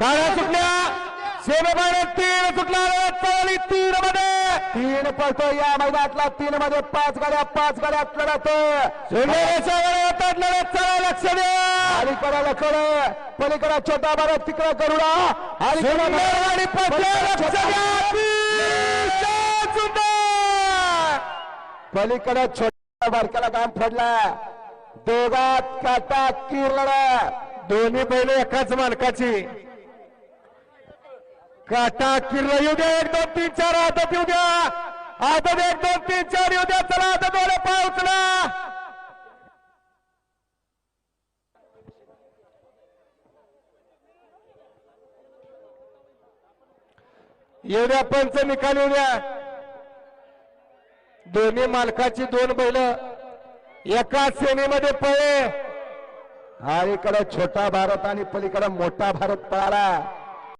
गाड्या सुटल्या. सेवेबाहेर तीन सुटला चालली तीन मध्ये. तीन पळतो या मैदानातला. तीन मध्ये पाच गाड्या पाच गाड्या लढत. सोनेच्या वेळेत लढत. चला लक्ष द्या. अलीकडे लखड पलीकडे छोटा भारत तिकडे सुंदर आणि लक्ष द्या. पलीकडे छोट्या बारक्याला काम पडला दोघात काटा किरला दोन्ही बैल एकाच मालकाची. काटा किरला येऊ द्या. एक दोन तीन चार. आदत येऊ द्या. आदत एक दोन तीन चार. येऊ द्या. चला आदत वाले पाय उचला. येऊ द्या पंच निकाल येऊ द्या. दोन्ही मालकाची दोन बैल. एका सेनेमध्ये पळे. इकडं छोटा भारत आणि पलीकडं मोठा भारत पळाला.